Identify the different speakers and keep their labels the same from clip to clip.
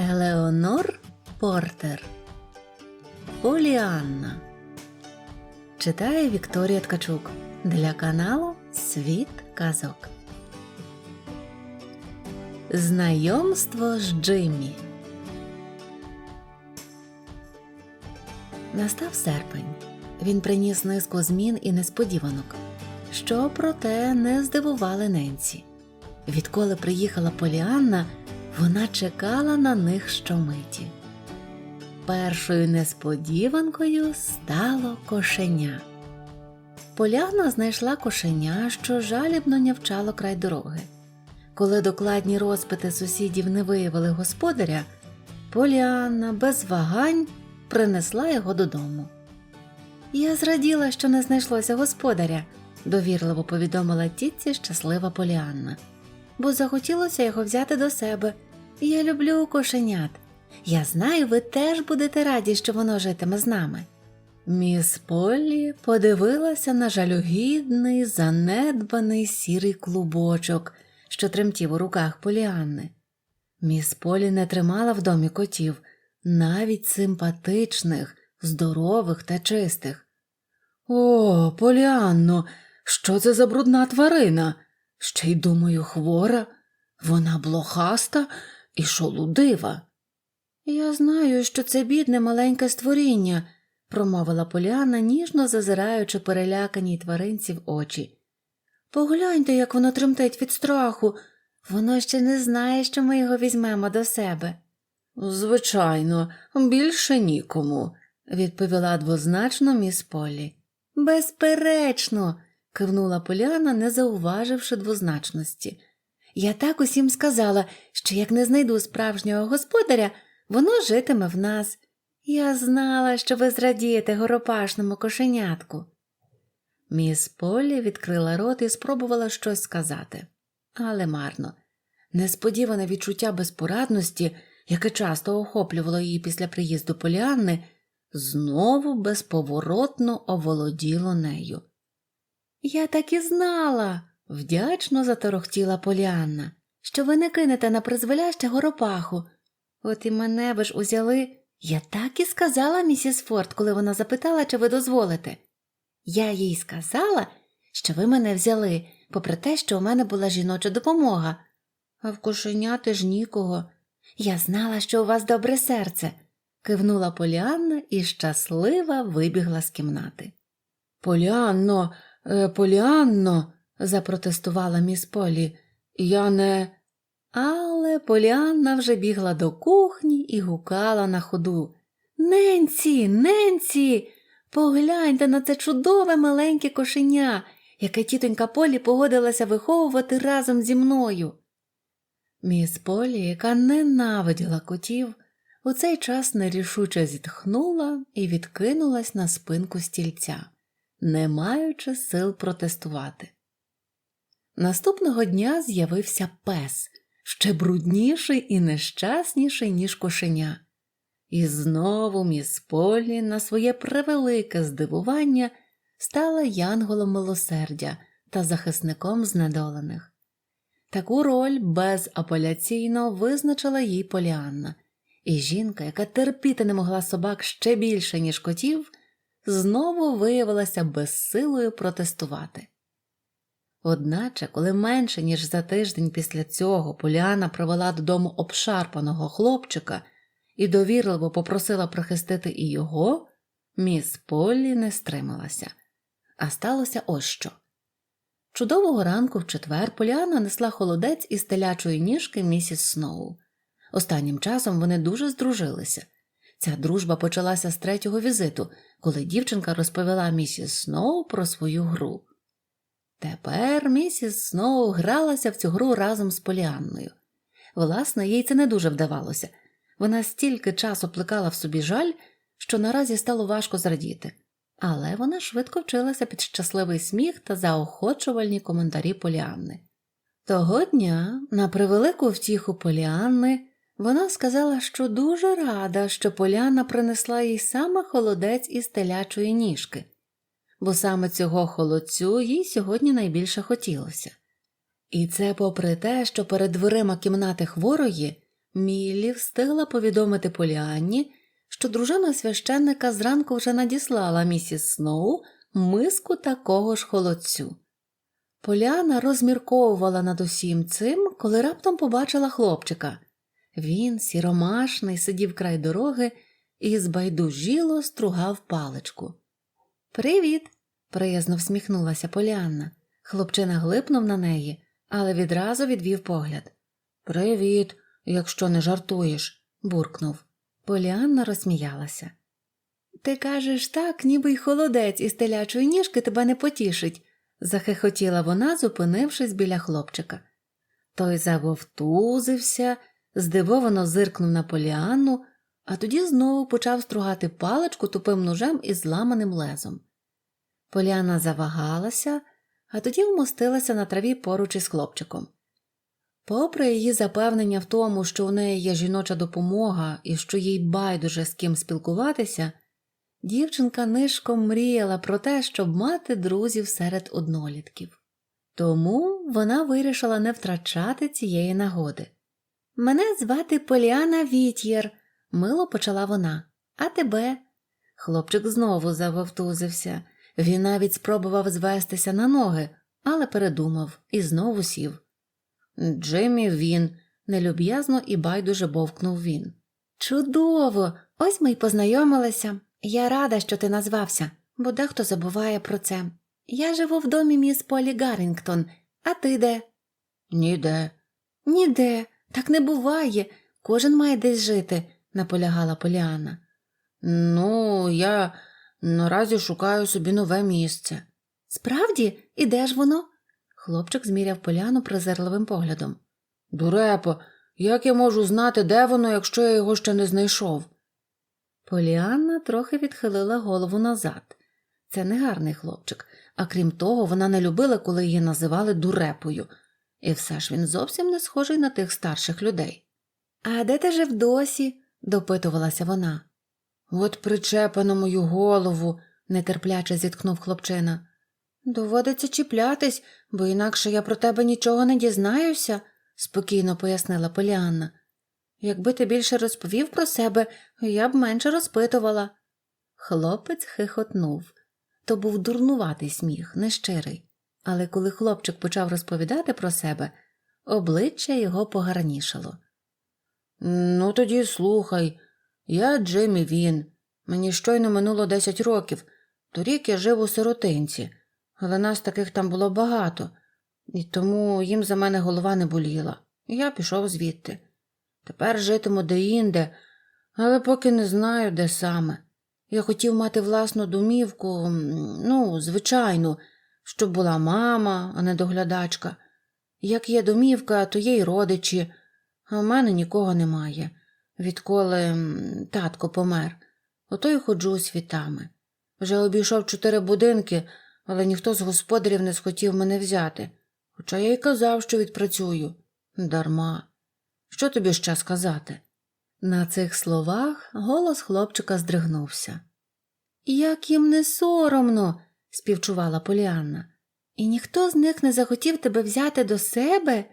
Speaker 1: Елеонор Портер Поліанна Читає Вікторія Ткачук для каналу Світ Казок. Знайомство з Джиммі. Настав серпень. Він приніс низку змін і несподіванок, що проте не здивували Ненсі. Відколи приїхала Поліанна, вона чекала на них щомиті. Першою несподіванкою стало кошеня. Поляна знайшла кошеня, що жалібно нявчало край дороги. Коли докладні розпити сусідів не виявили господаря, Поліанна без вагань принесла його додому. Я зраділа, що не знайшлося господаря, довірливо повідомила тітці щаслива Поліанна, бо захотілося його взяти до себе. Я люблю кошенят. Я знаю, ви теж будете раді, що воно житиме з нами. Міс Поллі подивилася на жалюгідний, занедбаний сірий клубочок, що тремтів у руках Поліанни. Міс Полі не тримала в домі котів, навіть симпатичних, здорових та чистих. О, Поліанно, що це за брудна тварина? Ще й думаю, хвора. Вона блохаста і шолудива. Я знаю, що це бідне маленьке створіння, промовила Поліанна, ніжно зазираючи переляканій тваринці в очі. Погляньте, як воно тремтить від страху. Воно ще не знає, що ми його візьмемо до себе. Звичайно, більше нікому, відповіла двозначно міс Полі. Безперечно, кивнула Поляна, не зауваживши двозначності. Я так усім сказала, що як не знайду справжнього господаря, воно житиме в нас. Я знала, що ви зрадієте горопашному кошенятку. Міс Полі відкрила рот і спробувала щось сказати, але марно. Несподіване відчуття безпорадності, яке часто охоплювало її після приїзду Поліанни, знову безповоротно оволоділо нею. Я так і знала, вдячно заторохтіла Поліанна, що ви не кинете на призволяще горопаху. От і мене ви ж узяли. Я так і сказала місіс Форд, коли вона запитала, чи ви дозволите. Я їй сказала, що ви мене взяли, попри те, що у мене була жіноча допомога, а в кошеняти ж нікого. Я знала, що у вас добре серце, кивнула Поліанна і щаслива вибігла з кімнати. Поліанно, е, Поліанно, запротестувала міс Полі, я не. Але Поліанна вже бігла до кухні і гукала на ходу. Ненці, Ненці, погляньте на це чудове маленьке кошеня, яке тітонька Полі погодилася виховувати разом зі мною. Міс Полі, яка ненавиділа котів, у цей час нерішуче зітхнула і відкинулась на спинку стільця, не маючи сил протестувати. Наступного дня з'явився пес, ще брудніший і нещасніший, ніж кошеня. І знову міс Полі на своє превелике здивування стала янголом милосердя та захисником знедолених. Таку роль безапеляційно визначила їй Поліанна, і жінка, яка терпіти не могла собак ще більше, ніж котів, знову виявилася безсилою протестувати. Одначе, коли менше ніж за тиждень після цього Поліана провела додому обшарпаного хлопчика і довірливо попросила прихистити і його, міс Поллі не стрималася. А сталося ось що. Чудового ранку в четвер Поліана несла холодець із телячої ніжки місіс Сноу. Останнім часом вони дуже здружилися. Ця дружба почалася з третього візиту, коли дівчинка розповіла місіс Сноу про свою гру. Тепер місіс Сноу гралася в цю гру разом з Поліанною. Власне, їй це не дуже вдавалося. Вона стільки часу плекала в собі жаль, що наразі стало важко зрадіти. Але вона швидко вчилася під щасливий сміх та заохочувальні коментарі Поліанни. Того дня, на превелику втіху Поліанни, вона сказала, що дуже рада, що Поляна принесла їй саме холодець із телячої ніжки, бо саме цього холодцю їй сьогодні найбільше хотілося. І це попри те, що перед дверима кімнати хворої Міллі встигла повідомити Поліанні, що дружина священника зранку вже надіслала місіс Сноу миску такого ж холодцю. Поляна розмірковувала над усім цим, коли раптом побачила хлопчика. Він, сіромашний, сидів край дороги і збайдужіло стругав паличку. Привіт, приязно всміхнулася Поліанна. Хлопчина глипнув на неї, але відразу відвів погляд. Привіт, якщо не жартуєш, буркнув. Поліанна розсміялася. Ти кажеш так, ніби й холодець із телячої ніжки тебе не потішить, захихотіла вона, зупинившись біля хлопчика. Той завовтузився, здивовано зиркнув на Поліанну, а тоді знову почав стругати паличку тупим ножем із зламаним лезом. Поліанна завагалася, а тоді вмостилася на траві поруч із хлопчиком. Попри її запевнення в тому, що у неї є жіноча допомога і що їй байдуже з ким спілкуватися, дівчинка нишком мріяла про те, щоб мати друзів серед однолітків. Тому вона вирішила не втрачати цієї нагоди. Мене звати Поліана Вітєр, мило почала вона. А тебе? Хлопчик знову завовтузився. Він навіть спробував звестися на ноги, але передумав і знову сів. Джиммі він, нелюб'язно і байдуже бовкнув він. Чудово! Ось ми й познайомилися. Я рада, що ти назвався, бо дехто забуває про це. Я живу в домі міс Полі Гаррінгтон, а ти де? Ніде. Ніде. Так не буває. Кожен має десь жити, наполягала Поліана. Ну, я наразі шукаю собі нове місце. Справді, і де ж воно? Хлопчик зміряв поляну презирливим поглядом. Дурепо, як я можу знати, де воно, якщо я його ще не знайшов? Поліанна трохи відхилила голову назад. Це не гарний хлопчик, а крім того, вона не любила, коли її називали дурепою, і все ж він зовсім не схожий на тих старших людей. А де ти жив досі? допитувалася вона. От причепа на мою голову, нетерпляче зіткнув хлопчина. Доводиться чіплятись, бо інакше я про тебе нічого не дізнаюся, спокійно пояснила Поліанна. Якби ти більше розповів про себе, я б менше розпитувала. Хлопець хихотнув. То був дурнуватий сміх, нещирий. Але коли хлопчик почав розповідати про себе, обличчя його погарнішало. Ну, тоді слухай, я Джиммі Він. Мені щойно минуло десять років. Торік я жив у сиротинці, але нас таких там було багато, і тому їм за мене голова не боліла. Я пішов звідти. Тепер житиму де-інде, але поки не знаю, де саме. Я хотів мати власну домівку, ну, звичайну, щоб була мама, а не доглядачка. Як є домівка, то є й родичі, а в мене нікого немає, відколи татко помер. Ото й ходжу світами. Вже обійшов чотири будинки, але ніхто з господарів не схотів мене взяти. Хоча я й казав, що відпрацюю. Дарма. Що тобі ще сказати? На цих словах голос хлопчика здригнувся. Як їм не соромно, співчувала Поліанна. І ніхто з них не захотів тебе взяти до себе?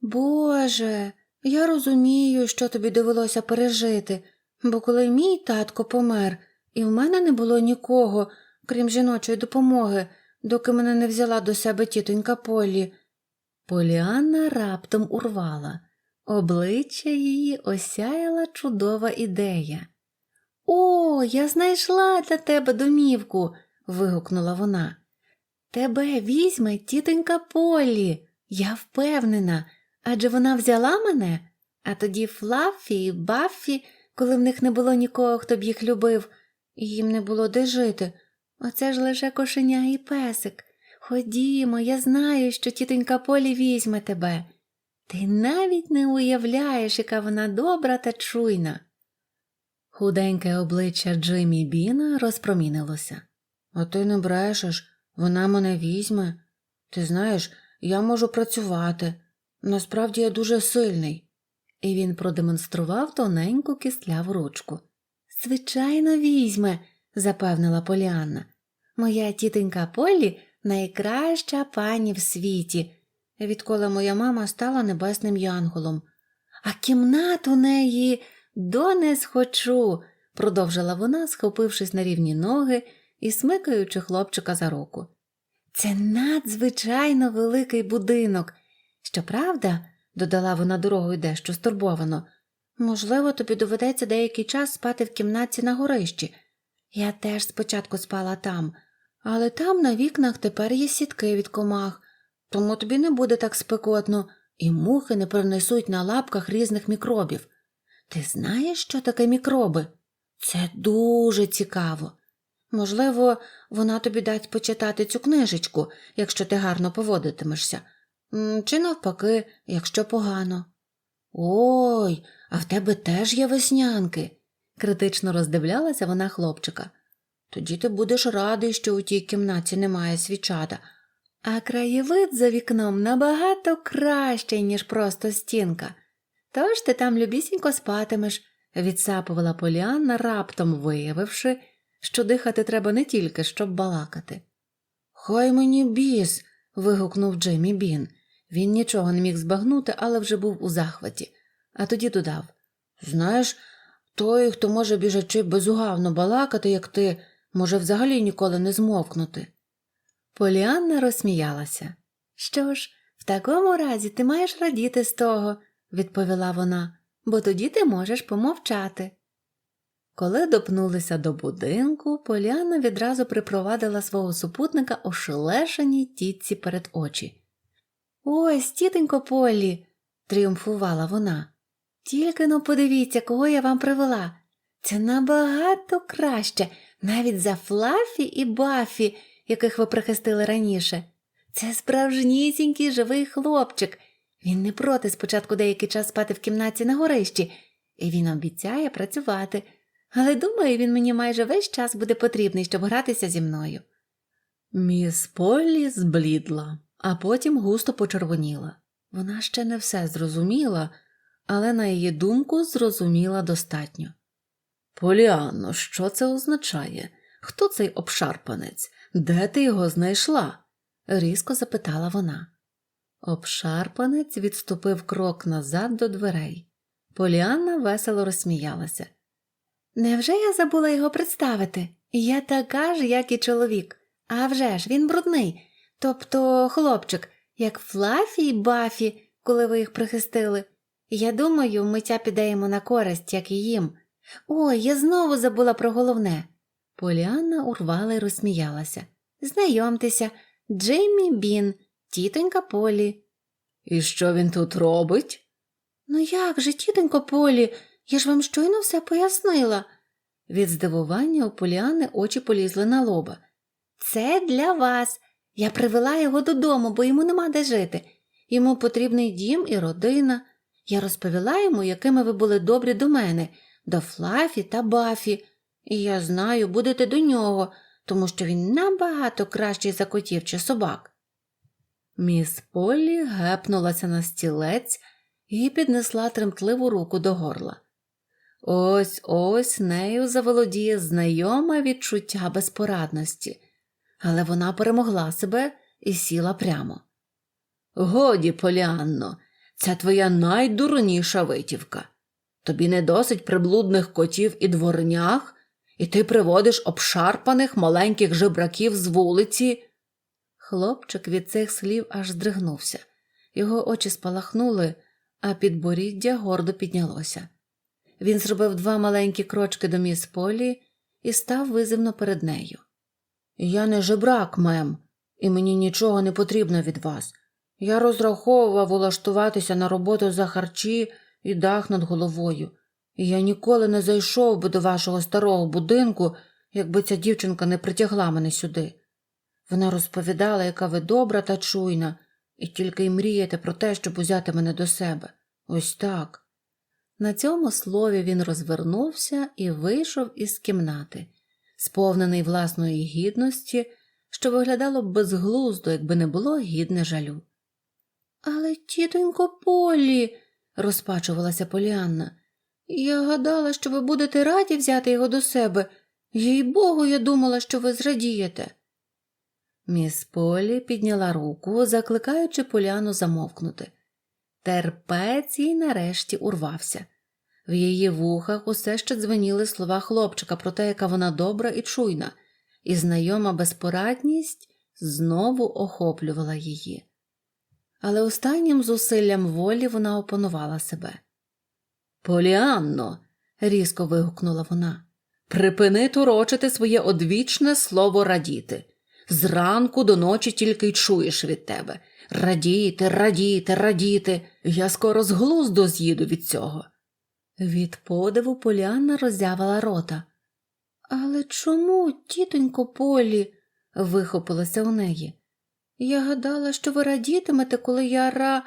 Speaker 1: Боже, я розумію, що тобі довелося пережити, бо коли мій татко помер, і в мене не було нікого, крім жіночої допомоги, доки мене не взяла до себе тітонька Полі. Поліанна раптом урвала. Обличчя її осяяла чудова ідея. О, я знайшла для тебе домівку. вигукнула вона. Тебе візьме тітонька Полі, я впевнена, адже вона взяла мене, а тоді Флаффі і Баффі, коли в них не було нікого, хто б їх любив, і їм не було де жити. Оце ж лише кошеня і песик. Ходімо, я знаю, що тітонька Полі візьме тебе. Ти навіть не уявляєш, яка вона добра та чуйна. Худеньке обличчя Джиммі Біна розпромінилося. А ти не брешеш, вона мене візьме. Ти знаєш, я можу працювати. Насправді я дуже сильний. І він продемонстрував тоненьку кисляву ручку. Звичайно, візьме, запевнила Поліанна. Моя тітонька Полі найкраща пані в світі, відколи моя мама стала небесним янголом. а кімнат у неї донес хочу, продовжила вона, схопившись на рівні ноги і смикаючи хлопчика за руку. Це надзвичайно великий будинок. Щоправда, додала вона дорогою дещо стурбовано, можливо, тобі доведеться деякий час спати в кімнаті на горищі. Я теж спочатку спала там, але там на вікнах тепер є сітки від комах, тому тобі не буде так спекотно, і мухи не принесуть на лапках різних мікробів. Ти знаєш, що таке мікроби? Це дуже цікаво. Можливо, вона тобі дасть почитати цю книжечку, якщо ти гарно поводитимешся, чи навпаки, якщо погано. Ой, а в тебе теж є веснянки, критично роздивлялася вона хлопчика. Тоді ти будеш радий, що у тій кімнаті немає свічата, а краєвид за вікном набагато кращий, ніж просто стінка. Тож ти там любісінько спатимеш, відсапувала Поліанна, раптом виявивши, що дихати треба не тільки, щоб балакати. Хай мені біс. вигукнув Джеймі Бін. Він нічого не міг збагнути, але вже був у захваті, а тоді додав Знаєш, той, хто може біжачи безугавно балакати, як ти, може взагалі ніколи не змовкнути. Поліанна розсміялася. Що ж, в такому разі ти маєш радіти з того, відповіла вона, бо тоді ти можеш помовчати. Коли допнулися до будинку, Поліанна відразу припровадила свого супутника ошелешеній тітці перед очі. Ось, тітенько Полі, тріумфувала вона. Тільки но подивіться, кого я вам привела. Це набагато краще, навіть за Флафі і Бафі, яких ви прихистили раніше. Це справжнісінький живий хлопчик. Він не проти спочатку деякий час спати в кімнаті на горищі, і він обіцяє працювати. Але думаю, він мені майже весь час буде потрібний, щоб гратися зі мною. Міс Поллі зблідла, а потім густо почервоніла. Вона ще не все зрозуміла, але, на її думку, зрозуміла достатньо. Поліанно, що це означає? Хто цей обшарпанець? Де ти його знайшла? різко запитала вона. Обшарпанець відступив крок назад до дверей. Поліанна весело розсміялася. Невже я забула його представити? Я така ж, як і чоловік. А вже ж, він брудний, тобто хлопчик, як Флафі й Бафі, коли ви їх прихистили. Я думаю, миття піде йому на користь, як і їм. Ой, я знову забула про головне. Поліанна урвала й розсміялася. Знайомтеся, Джеймі Бін, тітонька Полі. І що він тут робить? Ну як же, тітонько Полі, я ж вам щойно все пояснила. Від здивування у Поліани очі полізли на лоба. Це для вас. Я привела його додому, бо йому нема де жити. Йому потрібний дім і родина. Я розповіла йому, якими ви були добрі до мене, до Флафі та Бафі, і я знаю, будете до нього, тому що він набагато кращий за котів чи собак. Міс Поллі гепнулася на стілець і піднесла тремтливу руку до горла. Ось ось нею заволодіє знайоме відчуття безпорадності, але вона перемогла себе і сіла прямо. Годі, Поліанно, це твоя найдурніша витівка. Тобі не досить приблудних котів і дворнях, і ти приводиш обшарпаних маленьких жебраків з вулиці. Хлопчик від цих слів аж здригнувся. Його очі спалахнули, а підборіддя гордо піднялося. Він зробив два маленькі крочки до міс Полі і став визивно перед нею. Я не жебрак, мем, і мені нічого не потрібно від вас. Я розраховував улаштуватися на роботу за харчі і дах над головою, і я ніколи не зайшов би до вашого старого будинку, якби ця дівчинка не притягла мене сюди. Вона розповідала, яка ви добра та чуйна, і тільки й мрієте про те, щоб узяти мене до себе. Ось так. На цьому слові він розвернувся і вийшов із кімнати, сповнений власної гідності, що виглядало б безглуздо, якби не було гідне жалю. Але, тітонько Полі, розпачувалася Поліанна, я гадала, що ви будете раді взяти його до себе. Їй богу, я думала, що ви зрадієте. Міс Полі підняла руку, закликаючи Поляну замовкнути. Терпець їй нарешті урвався. В її вухах усе ще дзвеніли слова хлопчика про те, яка вона добра і чуйна, і знайома безпорадність знову охоплювала її. Але останнім зусиллям волі вона опанувала себе. Поліанно, різко вигукнула вона, припини турочити своє одвічне слово радіти. Зранку до ночі тільки й чуєш від тебе. Радіти, радіти, радіти. Я скоро з глузду з'їду від цього. Від подиву Поліанна роззявила рота. Але чому, тітонько Полі? вихопилося у неї. Я гадала, що ви радітимете, коли я ра.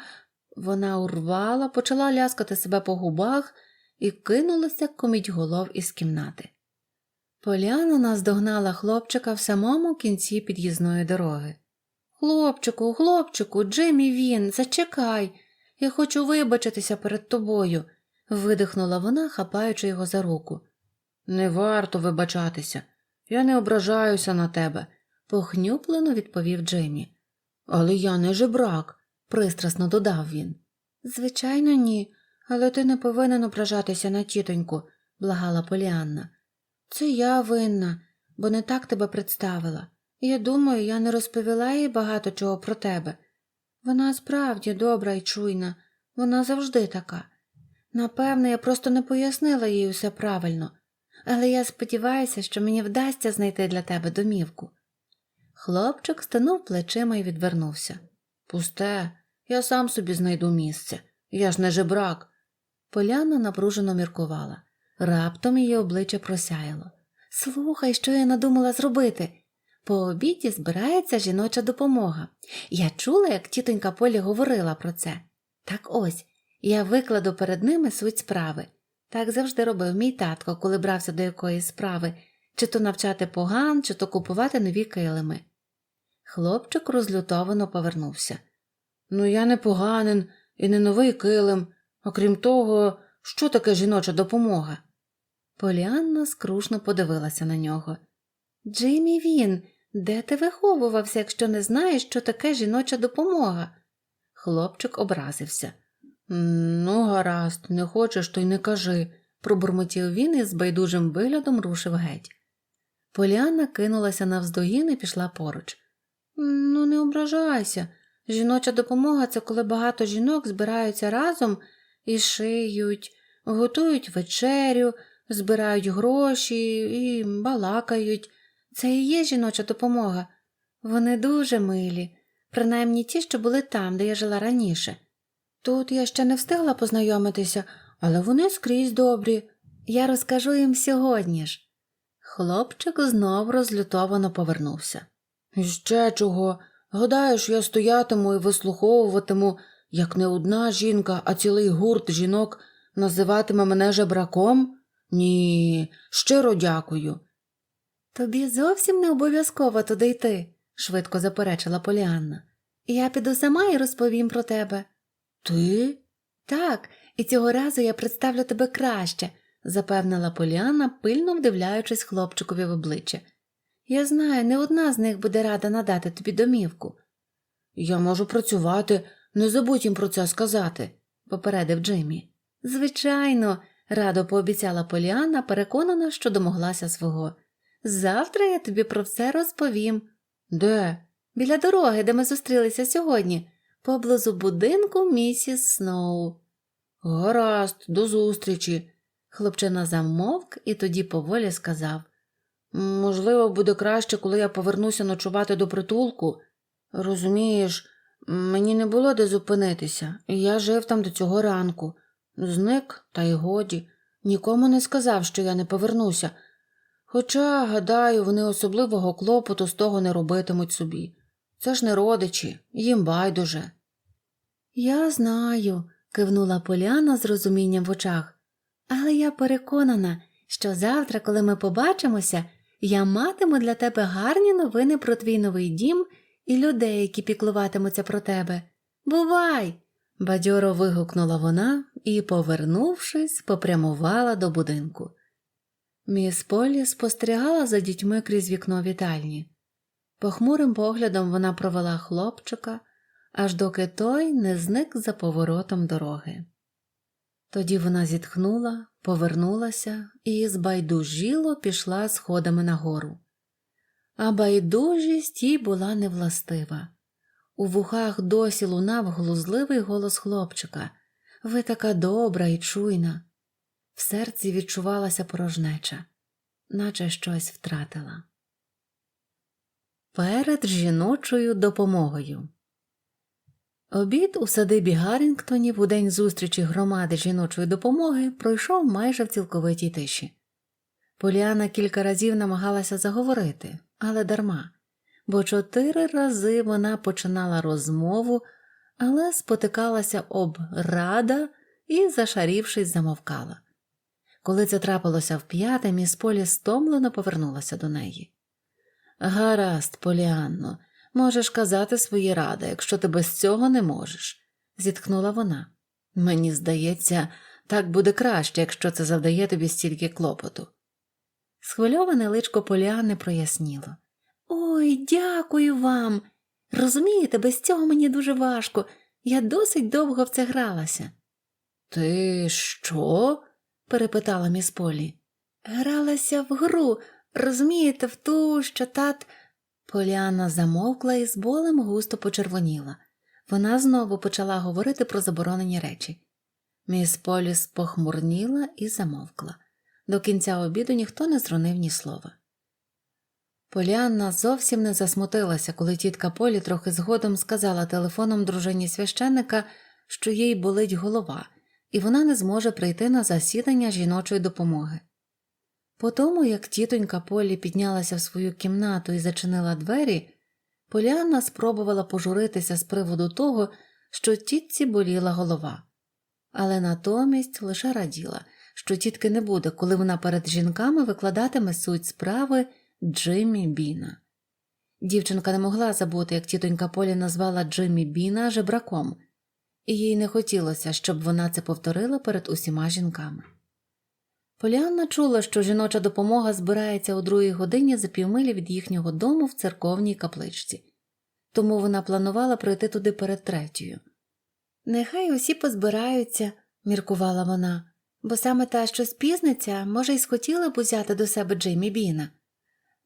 Speaker 1: Вона урвала, почала ляскати себе по губах і кинулася коміть голов із кімнати. Поляна наздогнала хлопчика в самому кінці під'їзної дороги. Хлопчику, хлопчику, Джиммі він, зачекай. Я хочу вибачитися перед тобою, видихнула вона, хапаючи його за руку. Не варто вибачатися. Я не ображаюся на тебе, похнюплено відповів Джиммі. Але я не жебрак, пристрасно додав він. Звичайно, ні, але ти не повинен ображатися на тітоньку, благала Поліанна. Це я винна, бо не так тебе представила. Я думаю, я не розповіла їй багато чого про тебе. Вона справді добра і чуйна, вона завжди така. Напевне, я просто не пояснила їй усе правильно, але я сподіваюся, що мені вдасться знайти для тебе домівку. Хлопчик стинув плечима і відвернувся. Пусте, я сам собі знайду місце. Я ж не жебрак. Поляна напружено міркувала. Раптом її обличчя просяяло. Слухай, що я надумала зробити. По обіді збирається жіноча допомога. Я чула, як тітонька Полі говорила про це. Так ось, я викладу перед ними суть справи. Так завжди робив мій татко, коли брався до якоїсь справи, чи то навчати поган, чи то купувати нові килими. Хлопчик розлютовано повернувся. Ну, я не поганин і не новий килим, окрім того, що таке жіноча допомога? Поліанна скрушно подивилася на нього. Джиммі він, де ти виховувався, якщо не знаєш, що таке жіноча допомога? Хлопчик образився. Ну, гаразд, не хочеш, то й не кажи, пробурмотів він і з байдужим виглядом рушив геть. Поліанна кинулася навздогін і пішла поруч. Ну, не ображайся. Жіноча допомога це коли багато жінок збираються разом і шиють, готують вечерю, збирають гроші і балакають. Це і є жіноча допомога. Вони дуже милі, принаймні ті, що були там, де я жила раніше. Тут я ще не встигла познайомитися, але вони скрізь добрі. Я розкажу їм сьогодні ж. Хлопчик знов розлютовано повернувся. Ще чого? Гадаєш, я стоятиму і вислуховуватиму, як не одна жінка, а цілий гурт жінок називатиме мене жебраком? Ні, щиро дякую. Тобі зовсім не обов'язково туди йти, швидко заперечила Поліанна. Я піду сама і розповім про тебе. Ти? Так, і цього разу я представлю тебе краще, запевнила Поліанна, пильно вдивляючись хлопчикові в обличчя. Я знаю, не одна з них буде рада надати тобі домівку. Я можу працювати, не забудь їм про це сказати, попередив Джиммі. Звичайно, радо пообіцяла Поліанна, переконана, що домоглася свого. Завтра я тобі про все розповім. Де? Біля дороги, де ми зустрілися сьогодні, поблизу будинку місіс Сноу. Гаразд, до зустрічі. Хлопчина замовк і тоді поволі сказав. Можливо, буде краще, коли я повернуся ночувати до притулку. Розумієш, мені не було де зупинитися, і я жив там до цього ранку. Зник, та й годі, нікому не сказав, що я не повернуся. Хоча, гадаю, вони особливого клопоту з того не робитимуть собі. Це ж не родичі, їм байдуже. Я знаю, кивнула Поляна з розумінням в очах, але я переконана, що завтра, коли ми побачимося, я матиму для тебе гарні новини про твій новий дім і людей, які піклуватимуться про тебе. Бувай! бадьоро вигукнула вона і, повернувшись, попрямувала до будинку. Міс Полі спостерігала за дітьми крізь вікно вітальні. Похмурим поглядом вона провела хлопчика, аж доки той не зник за поворотом дороги. Тоді вона зітхнула, повернулася і збайдужіло пішла сходами нагору. А байдужість їй була невластива. У вухах досі лунав глузливий голос хлопчика Ви така добра і чуйна. В серці відчувалася порожнеча, наче щось втратила. Перед жіночою допомогою. Обід у садибі Гаррінгтонів у день зустрічі громади жіночої допомоги пройшов майже в цілковитій тиші. Поліана кілька разів намагалася заговорити, але дарма, бо чотири рази вона починала розмову, але спотикалася об рада і, зашарівшись, замовкала. Коли це трапилося вп'яте, міс Полі стомлено повернулася до неї. Гаразд, Поліанно, можеш казати свої ради, якщо ти без цього не можеш, зітхнула вона. Мені здається, так буде краще, якщо це завдає тобі стільки клопоту. Схвильоване личко Поліани проясніло. Ой, дякую вам. Розумієте, без цього мені дуже важко. Я досить довго в це гралася. Ти що? перепитала міс Полі. Гралася в гру, розумієте, в ту, що тат. Поліана замовкла і з болем густо почервоніла. Вона знову почала говорити про заборонені речі. Міс Поліс похмурніла і замовкла. До кінця обіду ніхто не зронив ні слова. Поліанна зовсім не засмутилася, коли тітка Полі трохи згодом сказала телефоном дружині священника, що їй болить голова, і вона не зможе прийти на засідання жіночої допомоги. По тому, як тітонька Полі піднялася в свою кімнату і зачинила двері, Поліанна спробувала пожуритися з приводу того, що тітці боліла голова, але натомість лише раділа, що тітки не буде, коли вона перед жінками викладатиме суть справи Джиммі Біна. Дівчинка не могла забути, як тітонька Полі назвала Джиммі Біна жебраком, і їй не хотілося, щоб вона це повторила перед усіма жінками. Поліанна чула, що жіноча допомога збирається о другій годині за півмилі від їхнього дому в церковній капличці, тому вона планувала прийти туди перед третьою. Нехай усі позбираються, міркувала вона, бо саме та, що спізниться, може, й схотіла б узяти до себе Джиммі Біна.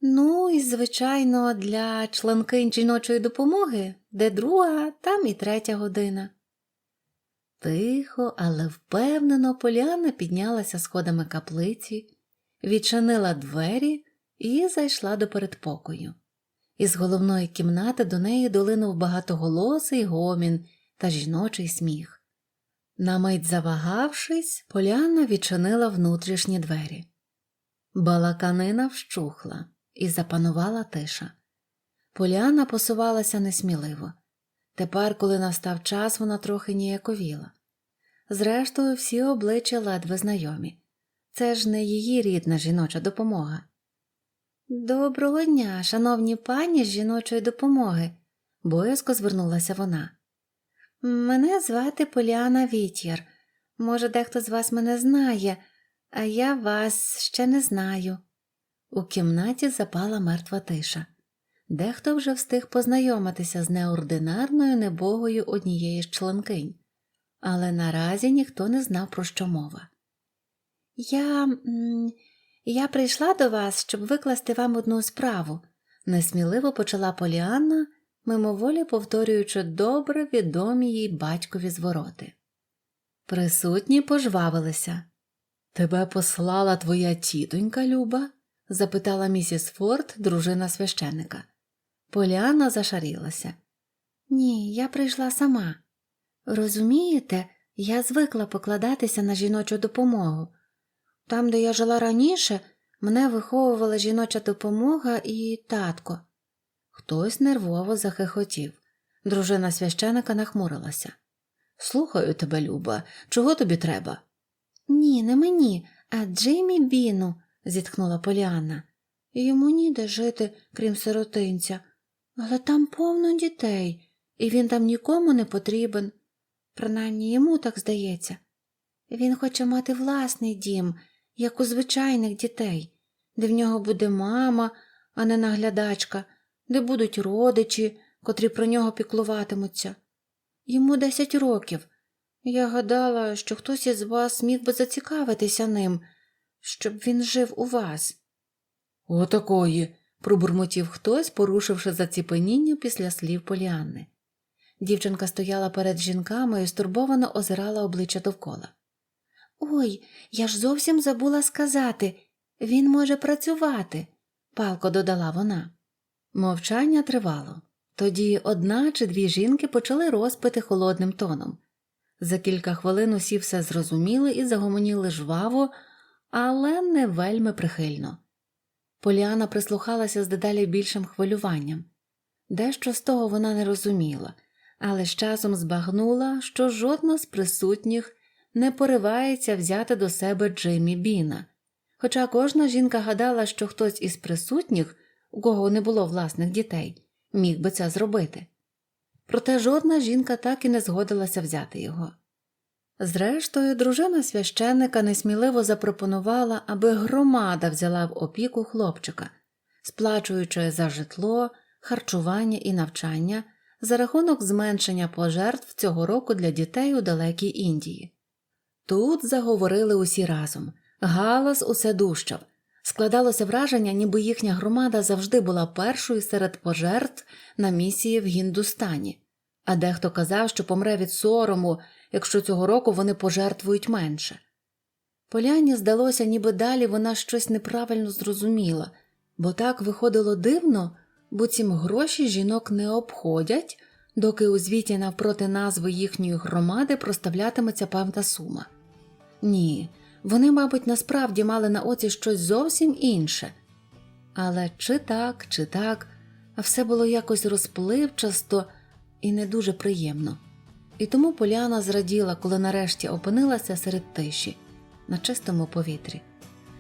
Speaker 1: Ну і, звичайно, для членкинь жіночої допомоги, де друга, там і третя година. Тихо, але впевнено Поліанна піднялася сходами каплиці, відчинила двері і зайшла до передпокою. Із головної кімнати до неї долинув багатоголосий гомін та жіночий сміх. На мить завагавшись, Поліанна відчинила внутрішні двері. Балаканина вщухла і запанувала тиша. Поліанна посувалася несміливо. Тепер, коли настав час, вона трохи ніяковіла. Зрештою, всі обличчя ледве знайомі. Це ж не її рідна жіноча допомога. Доброго дня, шановні пані з жіночої допомоги, боязко звернулася вона. Мене звати Поліана Вітєр. Може, дехто з вас мене знає, а я вас ще не знаю. У кімнаті запала мертва тиша. Дехто вже встиг познайомитися з неординарною небогою однієї з членкинь, але наразі ніхто не знав, про що мова. Я я прийшла до вас, щоб викласти вам одну справу, несміливо почала Поліанна, мимоволі повторюючи добре відомі їй батькові звороти. Присутні пожвавилися. Тебе послала твоя тітонька, Люба? запитала місіс Форд, дружина священика. Поліана зашарілася. Ні, я прийшла сама. Розумієте, я звикла покладатися на жіночу допомогу. Там, де я жила раніше, мене виховувала жіноча допомога і татко. Хтось нервово захихотів. Дружина священика нахмурилася. Слухаю тебе, Люба, чого тобі треба? Ні, не мені, а Джиммі Біну, зітхнула Поліанна. Йому ніде жити, крім сиротинця, але там повно дітей, і він там нікому не потрібен. Принаймні йому так здається. Він хоче мати власний дім, як у звичайних дітей, де в нього буде мама, а не наглядачка, де будуть родичі, котрі про нього піклуватимуться. Йому десять років. Я гадала, що хтось із вас міг би зацікавитися ним, щоб він жив у вас. Отакої. Пробурмотів хтось, порушивши заціпеніння після слів Поліанни. Дівчинка стояла перед жінками і стурбовано озирала обличчя довкола. Ой, я ж зовсім забула сказати він може працювати, палко додала вона. Мовчання тривало. Тоді одна чи дві жінки почали розпити холодним тоном. За кілька хвилин усі все зрозуміли і загомоніли жваво, але не вельми прихильно. Поліана прислухалася з дедалі більшим хвилюванням. Дещо з того вона не розуміла, але з часом збагнула, що жодна з присутніх не поривається взяти до себе Джиммі Біна. Хоча кожна жінка гадала, що хтось із присутніх, у кого не було власних дітей, міг би це зробити. Проте жодна жінка так і не згодилася взяти його. Зрештою, дружина священника несміливо запропонувала, аби громада взяла в опіку хлопчика, сплачуючи за житло, харчування і навчання за рахунок зменшення пожертв цього року для дітей у далекій Індії. Тут заговорили усі разом. Галас усе дужчав. Складалося враження, ніби їхня громада завжди була першою серед пожертв на місії в Гіндустані, а дехто казав, що помре від сорому, якщо цього року вони пожертвують менше. Поляні здалося, ніби далі вона щось неправильно зрозуміла, бо так виходило дивно, буцім гроші жінок не обходять, доки у звіті навпроти назви їхньої громади проставлятиметься певна сума. Ні, вони, мабуть, насправді мали на оці щось зовсім інше. Але чи так, чи так, а все було якось розпливчасто і не дуже приємно. І тому Поляна зраділа, коли нарешті опинилася серед тиші, на чистому повітрі.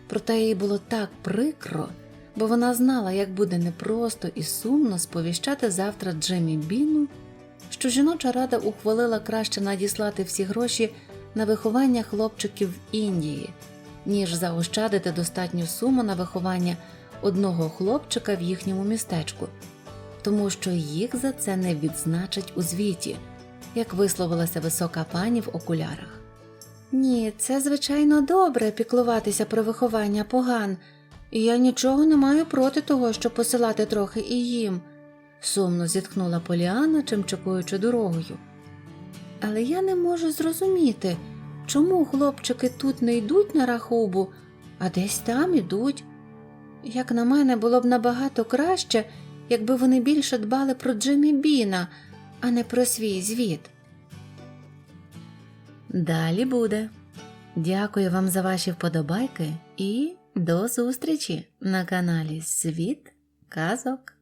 Speaker 1: Проте їй було так прикро, бо вона знала, як буде непросто і сумно сповіщати завтра Джемі Біну, що жіноча рада ухвалила краще надіслати всі гроші на виховання хлопчиків в Індії, ніж заощадити достатню суму на виховання одного хлопчика в їхньому містечку, тому що їх за це не відзначать у звіті, як висловилася висока пані в окулярах. Ні, це звичайно добре піклуватися про виховання поган, і я нічого не маю проти того, щоб посилати трохи і їм, сумно зітхнула Поліана, чимчикуючи дорогою. Але я не можу зрозуміти, чому хлопчики тут не йдуть на рахубу, а десь там ідуть. Як на мене, було б набагато краще, якби вони більше дбали про Джиммі Біна, а не про свій звіт. Далі буде. Дякую вам за ваші вподобайки і до зустрічі на каналі Світ Казок.